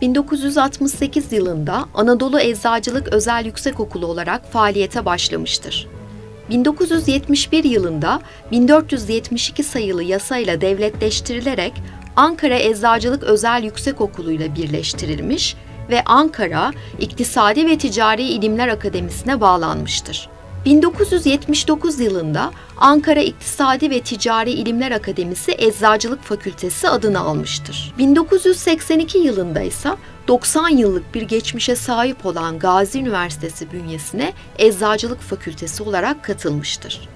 1968 yılında Anadolu Eczacılık Özel Yüksekokulu olarak faaliyete başlamıştır. 1971 yılında 1472 sayılı yasayla devletleştirilerek Ankara Eczacılık Özel Yüksekokulu ile birleştirilmiş ve Ankara İktisadi ve Ticari İlimler Akademisi'ne bağlanmıştır. 1979 yılında Ankara İktisadi ve Ticari İlimler Akademisi Eczacılık Fakültesi adını almıştır. 1982 yılında ise 90 yıllık bir geçmişe sahip olan Gazi Üniversitesi bünyesine Eczacılık Fakültesi olarak katılmıştır.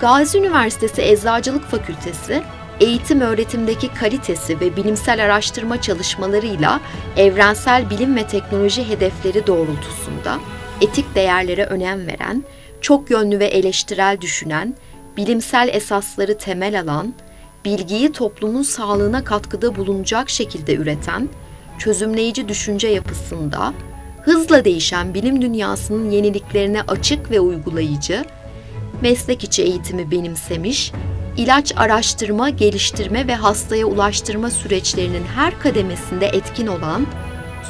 Gazi Üniversitesi Eczacılık Fakültesi, eğitim öğretimdeki kalitesi ve bilimsel araştırma çalışmalarıyla evrensel bilim ve teknoloji hedefleri doğrultusunda etik değerlere önem veren, çok yönlü ve eleştirel düşünen, bilimsel esasları temel alan, bilgiyi toplumun sağlığına katkıda bulunacak şekilde üreten, çözümleyici düşünce yapısında, hızla değişen bilim dünyasının yeniliklerine açık ve uygulayıcı, meslek içi eğitimi benimsemiş, ilaç araştırma, geliştirme ve hastaya ulaştırma süreçlerinin her kademesinde etkin olan,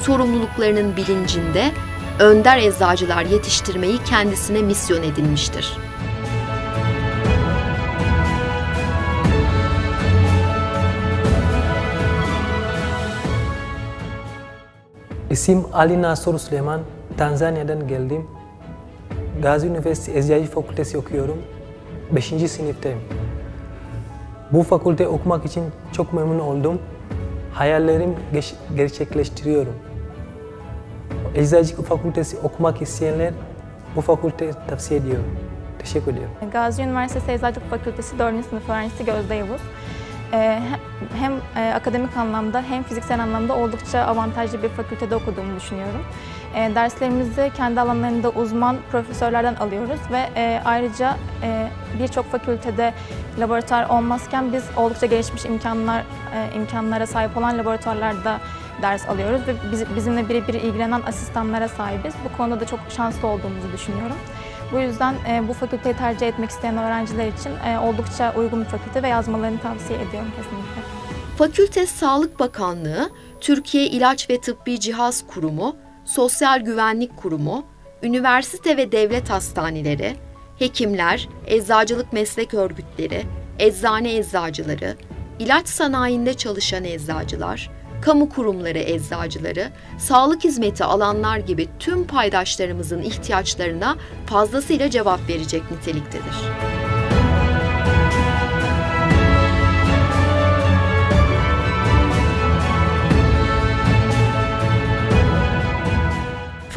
sorumluluklarının bilincinde önder eczacılar yetiştirmeyi kendisine misyon edinmiştir. İsim Ali Nasur Süleyman, Tanzanya'dan geldim. Gazi Üniversitesi Eczacı Fakültesi okuyorum. 5. sınıftayım. Bu fakülte okumak için çok memnun oldum. Hayallerimi gerçekleştiriyorum. Eczacılık Fakültesi okumak isteyenler bu fakülteyi tavsiye ediyorum. Teşekkür ediyorum. Gazi Üniversitesi Eczacılık Fakültesi 4. sınıf öğrencisi Gözde Yavuz. Ee, Hem e, akademik anlamda hem fiziksel anlamda oldukça avantajlı bir fakültede okuduğumu düşünüyorum. E, Derslerimizi kendi alanlarında uzman profesörlerden alıyoruz ve e, ayrıca e, birçok fakültede laboratuvar olmazken biz oldukça gelişmiş imkanlar imkanlara sahip olan laboratuvarlarda ders alıyoruz ve biz- bizimle birebir ilgilenen asistanlara sahibiz. Bu konuda da çok şanslı olduğumuzu düşünüyorum. Bu yüzden e, bu fakülteyi tercih etmek isteyen öğrenciler için e, oldukça uygun bir fakülte ve yazmalarını tavsiye ediyorum kesinlikle. Fakülte Sağlık Bakanlığı, Türkiye İlaç ve Tıbbi Cihaz Kurumu, Sosyal Güvenlik Kurumu, üniversite ve devlet hastaneleri, hekimler, eczacılık meslek örgütleri, eczane eczacıları, ilaç sanayinde çalışan eczacılar, kamu kurumları eczacıları, sağlık hizmeti alanlar gibi tüm paydaşlarımızın ihtiyaçlarına fazlasıyla cevap verecek niteliktedir.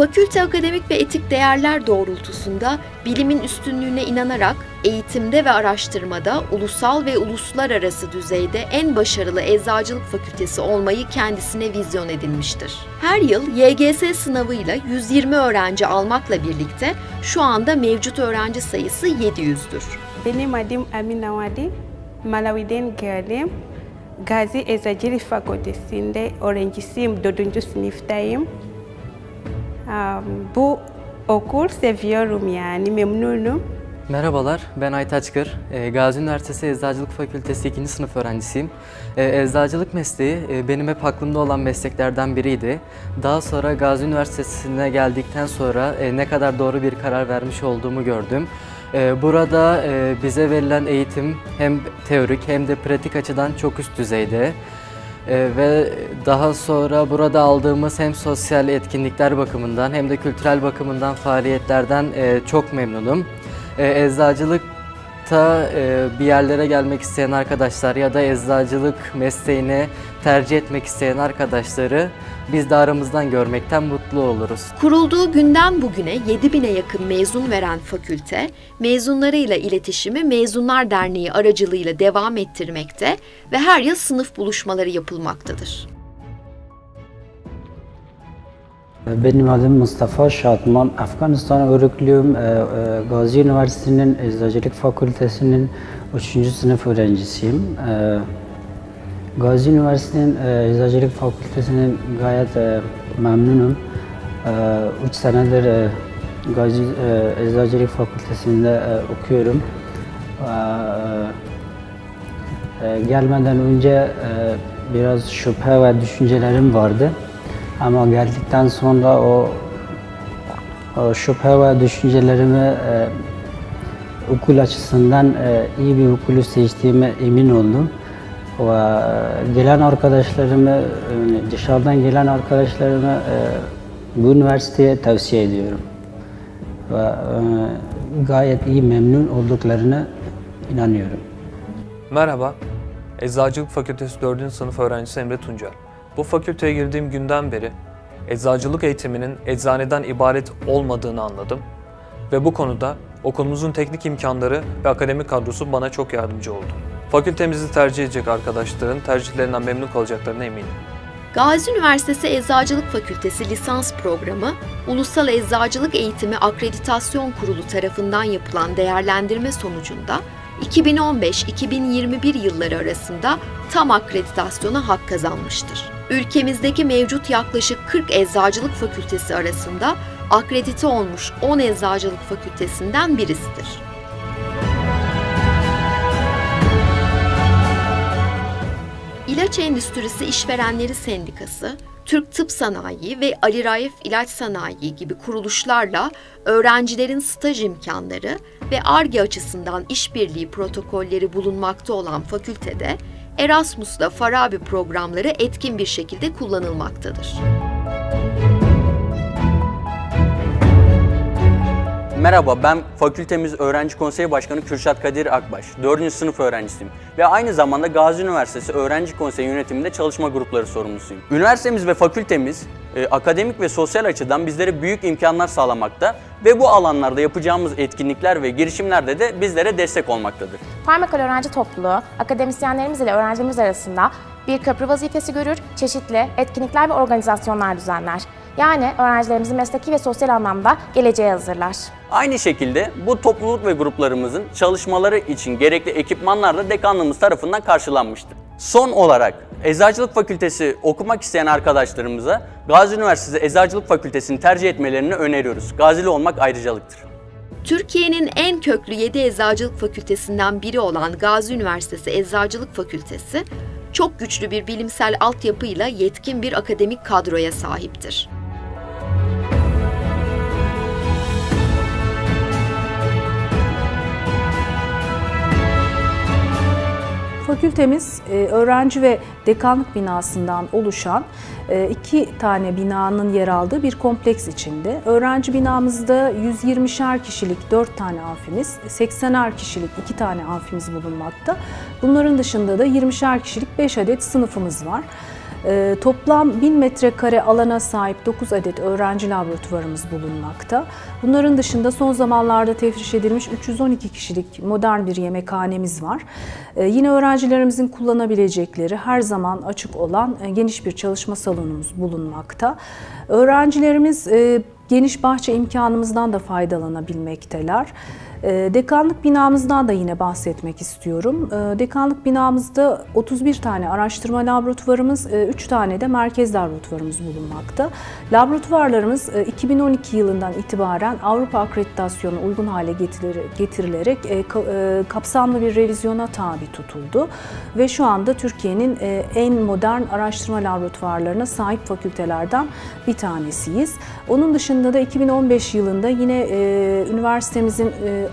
Fakülte akademik ve etik değerler doğrultusunda bilimin üstünlüğüne inanarak eğitimde ve araştırmada ulusal ve uluslararası düzeyde en başarılı eczacılık fakültesi olmayı kendisine vizyon edinmiştir. Her yıl YGS sınavıyla 120 öğrenci almakla birlikte şu anda mevcut öğrenci sayısı 700'dür. Benim adım Amina Wadi, Malawi'den geldim. Gazi Eczacılık Fakültesi'nde öğrencisiyim, dördüncü sınıftayım. Bu okul seviyorum yani, memnunum. Merhabalar, ben Aytaç Kır. Ee, Gazi Üniversitesi Eczacılık Fakültesi 2. sınıf öğrencisiyim. Ee, Eczacılık mesleği e, benim hep aklımda olan mesleklerden biriydi. Daha sonra Gazi Üniversitesi'ne geldikten sonra e, ne kadar doğru bir karar vermiş olduğumu gördüm. Ee, Burada e, bize verilen eğitim hem teorik hem de pratik açıdan çok üst düzeyde. Ee, ve daha sonra burada aldığımız hem sosyal etkinlikler bakımından hem de kültürel bakımından faaliyetlerden e, çok memnunum. E, eczacılıkta e, bir yerlere gelmek isteyen arkadaşlar ya da eczacılık mesleğini tercih etmek isteyen arkadaşları biz de aramızdan görmekten mutlu oluruz. Kurulduğu günden bugüne 7000'e yakın mezun veren fakülte, mezunlarıyla iletişimi Mezunlar Derneği aracılığıyla devam ettirmekte ve her yıl sınıf buluşmaları yapılmaktadır. Benim adım Mustafa Şatman. Afganistan Örüklüyüm. Ee, e, Gazi Üniversitesi'nin Eczacılık Fakültesi'nin 3. sınıf öğrencisiyim. Ee, Gazi Üniversitesi'nin e, Eczacılık Fakültesi'nin gayet e, memnunum. 3 senedir Gazi Eczacılık Fakültesi'nde okuyorum. Gelmeden önce biraz şüphe ve düşüncelerim vardı. Ama geldikten sonra o, o şüphe ve düşüncelerimi e, okul açısından e, iyi bir okulu seçtiğime emin oldum. Ve e, gelen arkadaşlarımı, dışarıdan gelen arkadaşlarımı e, bu üniversiteye tavsiye ediyorum. Ve e, gayet iyi memnun olduklarına inanıyorum. Merhaba, Eczacılık Fakültesi 4. sınıf öğrencisi Emre Tuncer. Bu fakülteye girdiğim günden beri eczacılık eğitiminin eczaneden ibaret olmadığını anladım ve bu konuda okulumuzun teknik imkanları ve akademik kadrosu bana çok yardımcı oldu. Fakültemizi tercih edecek arkadaşların tercihlerinden memnun kalacaklarına eminim. Gazi Üniversitesi Eczacılık Fakültesi lisans programı, Ulusal Eczacılık Eğitimi Akreditasyon Kurulu tarafından yapılan değerlendirme sonucunda 2015-2021 yılları arasında tam akreditasyona hak kazanmıştır. Ülkemizdeki mevcut yaklaşık 40 eczacılık fakültesi arasında akredite olmuş 10 eczacılık fakültesinden birisidir. İlaç Endüstrisi İşverenleri Sendikası, Türk Tıp Sanayi ve Ali Raif İlaç Sanayi gibi kuruluşlarla öğrencilerin staj imkanları ve ARGE açısından işbirliği protokolleri bulunmakta olan fakültede Erasmus'la Farabi programları etkin bir şekilde kullanılmaktadır. Merhaba, ben fakültemiz Öğrenci Konseyi Başkanı Kürşat Kadir Akbaş. 4. sınıf öğrencisiyim ve aynı zamanda Gazi Üniversitesi Öğrenci Konseyi yönetiminde çalışma grupları sorumlusuyum. Üniversitemiz ve fakültemiz e, akademik ve sosyal açıdan bizlere büyük imkanlar sağlamakta ve bu alanlarda yapacağımız etkinlikler ve girişimlerde de bizlere destek olmaktadır. Farmakal öğrenci topluluğu, akademisyenlerimiz ile öğrencilerimiz arasında bir köprü vazifesi görür, çeşitli etkinlikler ve organizasyonlar düzenler. Yani öğrencilerimizi mesleki ve sosyal anlamda geleceğe hazırlar. Aynı şekilde bu topluluk ve gruplarımızın çalışmaları için gerekli ekipmanlar da dekanlığımız tarafından karşılanmıştır. Son olarak Eczacılık Fakültesi okumak isteyen arkadaşlarımıza Gazi Üniversitesi Eczacılık Fakültesini tercih etmelerini öneriyoruz. Gazili olmak ayrıcalıktır. Türkiye'nin en köklü 7 eczacılık fakültesinden biri olan Gazi Üniversitesi Eczacılık Fakültesi, çok güçlü bir bilimsel altyapıyla yetkin bir akademik kadroya sahiptir. Fakültemiz e, öğrenci ve dekanlık binasından oluşan e, iki tane binanın yer aldığı bir kompleks içinde. Öğrenci binamızda 120'şer kişilik 4 tane amfimiz, 80'er kişilik 2 tane amfimiz bulunmakta. Bunların dışında da 20'şer kişilik 5 adet sınıfımız var. Ee, toplam 1000 metrekare alana sahip 9 adet öğrenci laboratuvarımız bulunmakta. Bunların dışında son zamanlarda tefriş edilmiş 312 kişilik modern bir yemekhanemiz var. Ee, yine öğrencilerimizin kullanabilecekleri her zaman açık olan e, geniş bir çalışma salonumuz bulunmakta. Öğrencilerimiz e, geniş bahçe imkanımızdan da faydalanabilmekteler. Ee, Dekanlık binamızdan da yine bahsetmek istiyorum. Ee, Dekanlık binamızda 31 tane araştırma laboratuvarımız, 3 tane de merkez laboratuvarımız bulunmakta. Laboratuvarlarımız e, 2012 yılından itibaren Avrupa akreditasyonu uygun hale getirilerek, e, ka- e, kapsamlı bir revizyona tabi tutuldu. Ve şu anda Türkiye'nin e, en modern araştırma laboratuvarlarına sahip fakültelerden bir tanesiyiz. Onun dışında da 2015 yılında yine e, üniversitemizin e,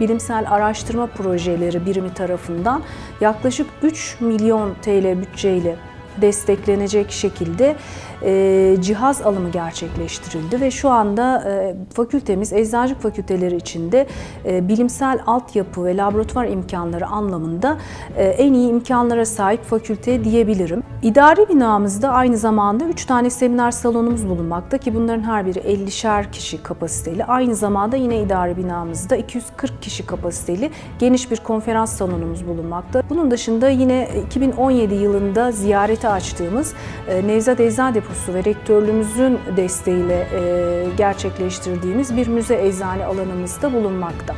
bilimsel araştırma projeleri birimi tarafından yaklaşık 3 milyon TL bütçeyle desteklenecek şekilde e, cihaz alımı gerçekleştirildi ve şu anda e, fakültemiz eczacılık fakülteleri içinde e, bilimsel altyapı ve laboratuvar imkanları anlamında e, en iyi imkanlara sahip fakülte diyebilirim. İdari binamızda aynı zamanda 3 tane seminer salonumuz bulunmakta ki bunların her biri 50'şer kişi kapasiteli. Aynı zamanda yine idari binamızda 240 kişi kapasiteli geniş bir konferans salonumuz bulunmakta. Bunun dışında yine 2017 yılında ziyarete açtığımız e, Nevzat Eczane Deposu ve rektörlüğümüzün desteğiyle e, gerçekleştirdiğimiz bir müze eczane alanımızda bulunmakta.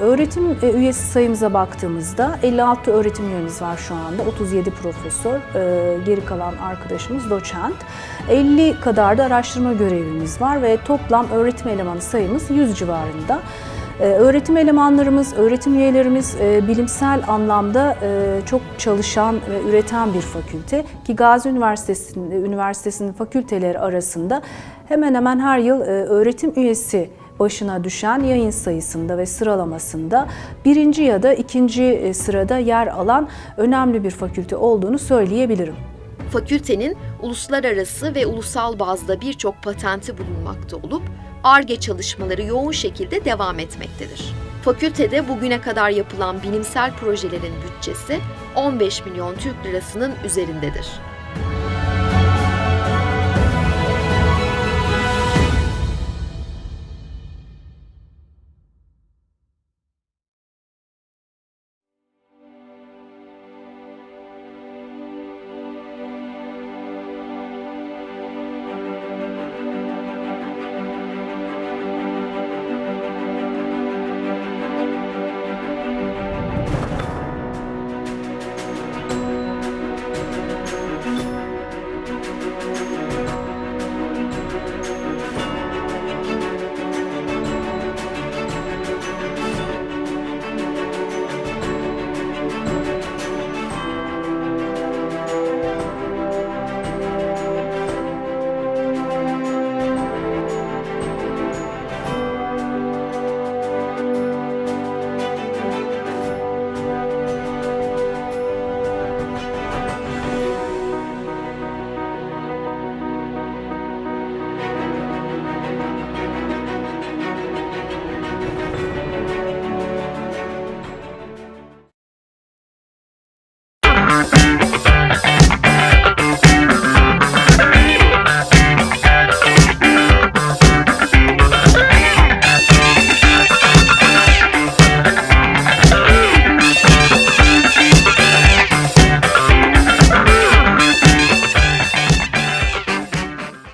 Öğretim e, üyesi sayımıza baktığımızda 56 öğretim üyemiz var şu anda. 37 profesör, e, geri kalan arkadaşımız doçent. 50 kadar da araştırma görevlimiz var ve toplam öğretim elemanı sayımız 100 civarında. Ee, Öğretim elemanlarımız, öğretim üyelerimiz e, bilimsel anlamda e, çok çalışan ve üreten bir fakülte ki Gazi Üniversitesi'nin Üniversitesi'nin fakülteleri arasında hemen hemen her yıl e, öğretim üyesi başına düşen yayın sayısında ve sıralamasında birinci ya da ikinci e, sırada yer alan önemli bir fakülte olduğunu söyleyebilirim. Fakültenin uluslararası ve ulusal bazda birçok patenti bulunmakta olup ARGE çalışmaları yoğun şekilde devam etmektedir. Fakültede bugüne kadar yapılan bilimsel projelerin bütçesi 15 milyon Türk lirasının üzerindedir.